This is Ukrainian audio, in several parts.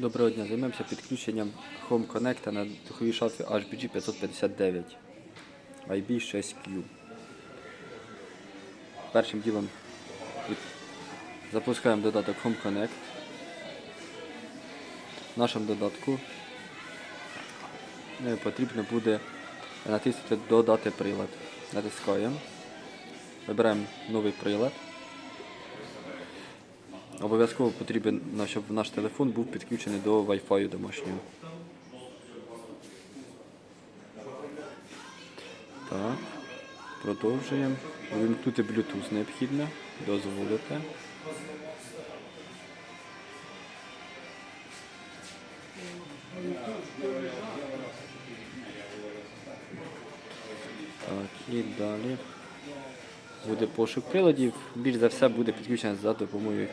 Доброго дня, займемося підключенням Home Connect на духовій шафі HBG 559 IB6Q. Першим ділом запускаємо додаток Home Connect. В нашому додатку е, потрібно буде натиснути Додати прилад. Натискаємо. Вибираємо новий прилад. Обов'язково потрібен, щоб наш телефон був підключений до Wi-Fi домашнього. Так, продовжуємо. Увімкнути Bluetooth необхідно. Дозволити. Так, і далі буде пошук приладів. Більш за все буде підключено за допомогою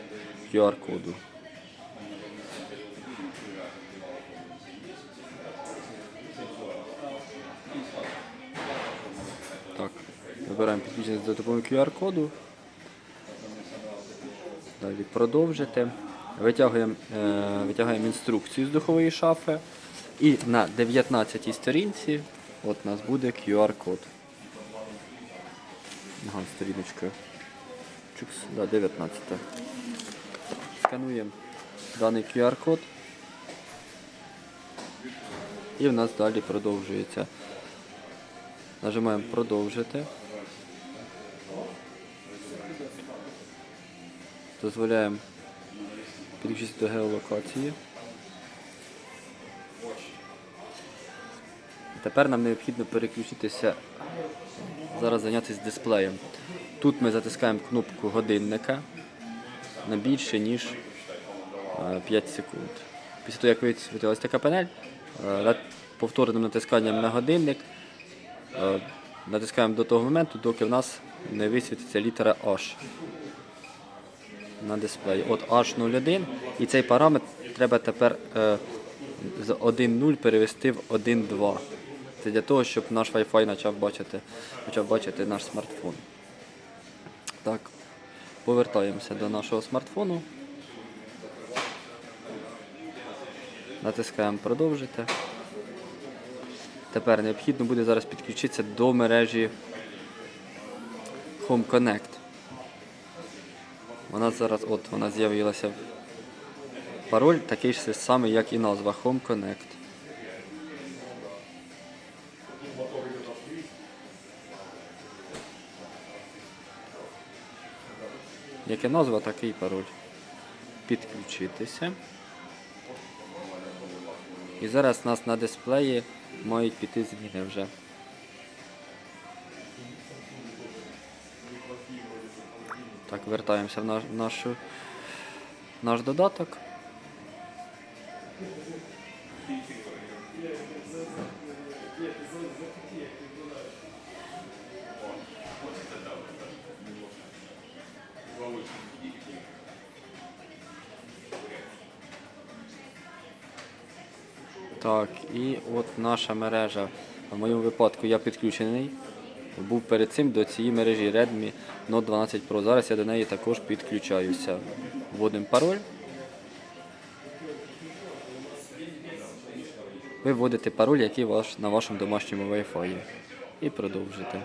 QR-коду. Так, вибираємо підключення за допомогою QR-коду. Далі продовжити. Витягуємо, е, витягуємо інструкцію з духової шафи. І на 19 сторінці от у нас буде QR-код. Ага, сторіночка. Чукс, да, 19. Скануємо даний QR-код. І в нас далі продовжується. Нажимаємо продовжити. Дозволяємо підключитися до геолокації. Тепер нам необхідно переключитися, зараз зайнятися дисплеєм. Тут ми затискаємо кнопку годинника на більше, ніж е, 5 секунд. Після того, як висвітилася така панель, е, повторним натисканням на годинник е, натискаємо до того моменту, доки в нас не висвітиться літера H на дисплеї. От H01 і цей параметр треба тепер е, з 1.0 перевести в 1.2. Це для того, щоб наш Wi-Fi почав бачити, почав бачити наш смартфон. Так, повертаємося до нашого смартфону. Натискаємо продовжити. Тепер необхідно буде зараз підключитися до мережі Home Connect. Вона зараз, от вона з'явилася. Пароль такий ж самий, як і назва Home Connect. Яке назва, такий пароль. Підключитися. І зараз нас на дисплеї мають піти зміни вже. Так, вертаємося в наш, нашу, наш додаток. Так, і от наша мережа. В моєму випадку я підключений. Був перед цим до цієї мережі Redmi Note 12 Pro. Зараз я до неї також підключаюся. Вводимо пароль. Ви вводите пароль, який ваш, на вашому домашньому Wi-Fi. І продовжите.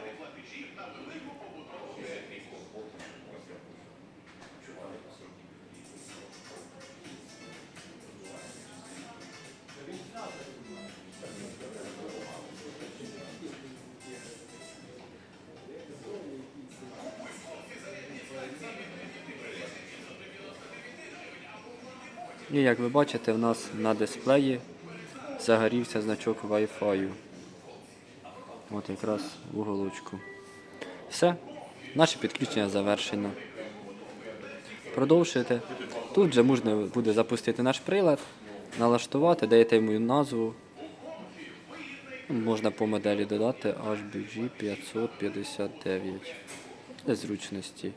І як ви бачите, в нас на дисплеї загорівся значок Wi-Fi. От якраз в уголочку. Все, наше підключення завершено. Продовжуєте. Тут вже можна буде запустити наш прилад, налаштувати, даєте йому назву. Можна по моделі додати HBG 559 для зручності.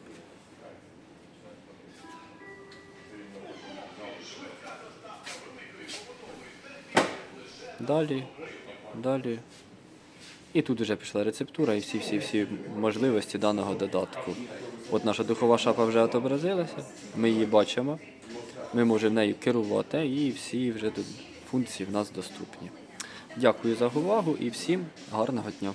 Далі, далі. І тут вже пішла рецептура і всі-всі-всі можливості даного додатку. От наша духова шапа вже отобразилася, ми її бачимо. Ми можемо нею керувати і всі вже функції в нас доступні. Дякую за увагу і всім гарного дня.